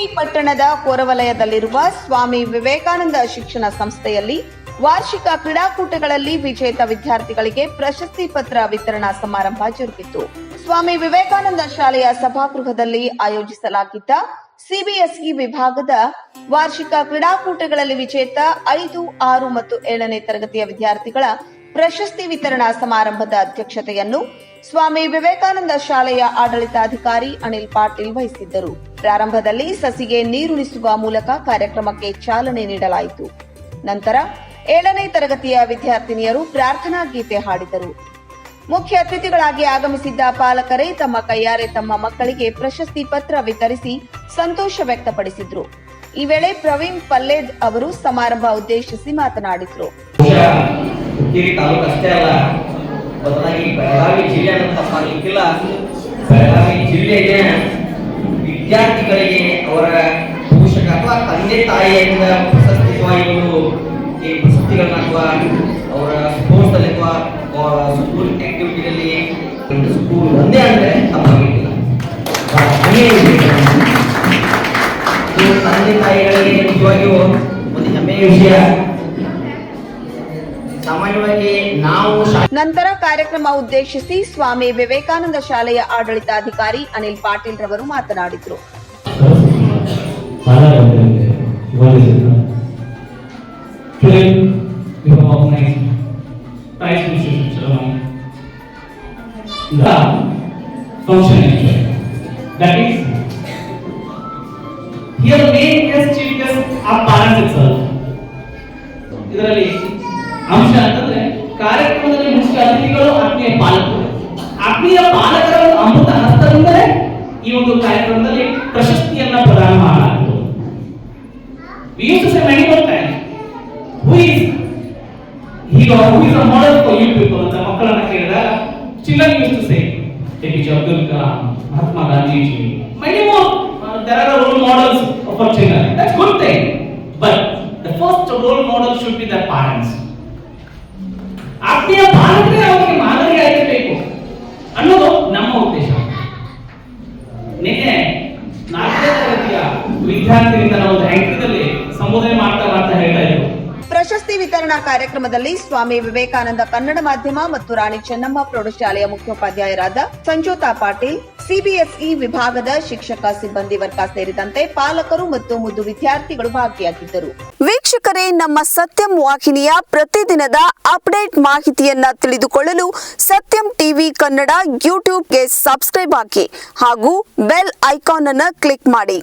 ಕಲಬುರಗಿ ಪಟ್ಟಣದ ಹೊರವಲಯದಲ್ಲಿರುವ ಸ್ವಾಮಿ ವಿವೇಕಾನಂದ ಶಿಕ್ಷಣ ಸಂಸ್ಥೆಯಲ್ಲಿ ವಾರ್ಷಿಕ ಕ್ರೀಡಾಕೂಟಗಳಲ್ಲಿ ವಿಜೇತ ವಿದ್ಯಾರ್ಥಿಗಳಿಗೆ ಪ್ರಶಸ್ತಿ ಪತ್ರ ವಿತರಣಾ ಸಮಾರಂಭ ಜರುಗಿತು. ಸ್ವಾಮಿ ವಿವೇಕಾನಂದ ಶಾಲೆಯ ಸಭಾಗೃಹದಲ್ಲಿ ಆಯೋಜಿಸಲಾಗಿದ್ದ ಸಿಬಿಎಸ್ಇ ವಿಭಾಗದ ವಾರ್ಷಿಕ ಕ್ರೀಡಾಕೂಟಗಳಲ್ಲಿ ವಿಜೇತ ಐದು, ಆರು ಮತ್ತು ಏಳನೇ ತರಗತಿಯ ವಿದ್ಯಾರ್ಥಿಗಳ ಪ್ರಶಸ್ತಿ ವಿತರಣಾ ಸಮಾರಂಭದ ಅಧ್ಯಕ್ಷತೆಯನ್ನು ಸ್ವಾಮಿ ವಿವೇಕಾನಂದ ಶಾಲೆಯ ಆಡಳಿತಾಧಿಕಾರಿ ಅನಿಲ್ ಪಾಟೀಲ್ ವಹಿಸಿದ್ದರು. ಪ್ರಾರಂಭದಲ್ಲಿ ಸಸಿಗೆ ನೀರುಣಿಸುವ ಮೂಲಕ ಕಾರ್ಯಕ್ರಮಕ್ಕೆ ಚಾಲನೆ ನೀಡಲಾಯಿತು. ನಂತರ ಏಳನೇ ತರಗತಿಯ ವಿದ್ಯಾರ್ಥಿನಿಯರು ಪ್ರಾರ್ಥನಾ ಗೀತೆ ಹಾಡಿದರು. ಮುಖ್ಯ ಅತಿಥಿಗಳಾಗಿ ಆಗಮಿಸಿದ್ದ ಪಾಲಕರೇ ತಮ್ಮ ಕೈಯಾರೆ ತಮ್ಮ ಮಕ್ಕಳಿಗೆ ಪ್ರಶಸ್ತಿ ಪತ್ರ ವಿತರಿಸಿ ಸಂತೋಷ ವ್ಯಕ್ತಪಡಿಸಿದ್ರು. ಈ ವೇಳೆ ಪ್ರವೀಣ್ ಪಲ್ಲೇದ್ ಅವರು ಸಮಾರಂಭ ಉದ್ದೇಶಿಸಿ ಮಾತನಾಡಿದ್ರು. ಬೆಳಗಾವಿ ಜಿಲ್ಲೆಗೆ ವಿದ್ಯಾರ್ಥಿಗಳಿಗೆ ಅವರ ಪೋಷಕ ಅಥವಾ ತಂದೆ ತಾಯಿಯಿಂದ ಪ್ರಶಸ್ತಿವಾಗಿ ಒಂದು ಈ ಪ್ರಶಸ್ತಿಗಳನ್ನ ಅಥವಾ ಅವರ ಸ್ಪೋರ್ಟ್ಸ್ ಅಲ್ಲಿ ಅಥವಾ ಸ್ಕೂಲ್ ಆಕ್ಟಿವಿಟಿಗಳಲ್ಲಿ ಸ್ಕೂಲ್ ಒಂದೇ ಅಂದ್ರೆ ತಪ್ಪಾಗಿಲ್ಲ ತಂದೆ ತಾಯಿಗಳಿಗೆ ನಿಜವಾಗಿಯೂ ಒಂದು ಹೆಮ್ಮೆಯ ವಿಷಯ. ಸಾಮಾನ್ಯವಾಗಿ ನಾವು ಶಾ- ನಂತರ ಕಾರ್ಯಕ್ರಮ ಉದ್ದೇಶಿಸಿ ಸ್ವಾಮಿ ವಿವೇಕಾನಂದ ಶಾಲೆಯ ಆಡಳಿತಾಧಿಕಾರಿ ಅನಿಲ್ ಪಾಟೀಲ್ ರವರು ಮಾತನಾಡಿದ್ರು ಬಾಲಗಂಧರ್ವರಿಗೆ ವಂದಿಸುತ್ತಾ Today we have organized prize distribution ceremony. The function actually. That is, here the main guest chief guest are parents itself. ಇದರಲ್ಲಿ ಅಂಶ ಅಂತಂದ್ರೆ ಕಾರ್ಯಕ್ರಮದಲ್ಲಿ ಮುಖ್ಯ ಅತಿಥಿಗಳು ಅಗ್ನೇ ಬಾಲಕ ಅಗ್ನಿಯ ಬಾಲಕರು ಅಮೃತ ಹಸ್ತದಿಂದಲೇ ಈ ಒಂದು ಕಾರ್ಯಕ್ರಮದಲ್ಲಿ ಪ್ರಶಸ್ತಿಯನ್ನ ಪ್ರದಾನ ಮಾಡ್ತರು beans say Michael who is hero ಆಗ್ವಿಸ moral ಅಂತ ಮಕ್ಕಳನ್ನ ಕೇಳಿದ ಚಿಲ್ಲರ್ ಯೂಸಸ್ ಸೇ ತನಿಜಾಬ್ದುಲ್ ಖಾನ್ ಆತ್ಮಗಾನ್ನಿಜಿ ಮೈಮೂ ಫಾರ್ ದ ರೆರ ಮೋಡೆಲ್ಸ್ ಒಪ್ಪಿಕೊಳ್ಳ ಅದಸ್ good thing but the first role model should be the parents ಆತ್ಮೀಯ ಪಾಲಕರೇ ಅವರಿಗೆ ಮಾದರಿಯಾಗಿರಬೇಕು ಅನ್ನೋದು ನಮ್ಮ ಉದ್ದೇಶ. ನಿನ್ನೆ ನಾಲ್ಕನೇ ತರಗತಿಯ ವಿದ್ಯಾರ್ಥಿನಿಂದ ಪ್ರಶಸ್ತಿ ವಿತರಣಾ ಕಾರ್ಯಕ್ರಮದಲ್ಲಿ ಸ್ವಾಮಿ ವಿವೇಕಾನಂದ ಕನ್ನಡ ಮಾಧ್ಯಮ ಮತ್ತು ರಾಣಿ ಚೆನ್ನಮ್ಮ ಪ್ರೌಢಶಾಲೆಯ ಮುಖ್ಯೋಪಾಧ್ಯಾಯರಾದ ಸಂಜೋತಾ ಪಾಟೀಲ್, ಸಿಬಿಎಸ್ಇ ವಿಭಾಗದ ಶಿಕ್ಷಕ ಸಿಬ್ಬಂದಿ ವರ್ಗ ಸೇರಿದಂತೆ ಪಾಲಕರು ಮತ್ತು ಮುದ್ದು ವಿದ್ಯಾರ್ಥಿಗಳು ಭಾಗಿಯಾಗಿದ್ದರು. ವೀಕ್ಷಕರೇ, ನಮ್ಮ ಸತ್ಯಂ ವಾಹಿನಿಯ ಪ್ರತಿದಿನದ ಅಪ್ಡೇಟ್ ಮಾಹಿತಿಯನ್ನ ತಿಳಿದುಕೊಳ್ಳಲು ಸತ್ಯಂ ಟಿವಿ ಕನ್ನಡ ಯೂಟ್ಯೂಬ್ಗೆ ಸಬ್ಸ್ಕ್ರೈಬ್ ಹಾಕಿ ಹಾಗೂ ಬೆಲ್ ಐಕಾನ್ ಅನ್ನು ಕ್ಲಿಕ್ ಮಾಡಿ.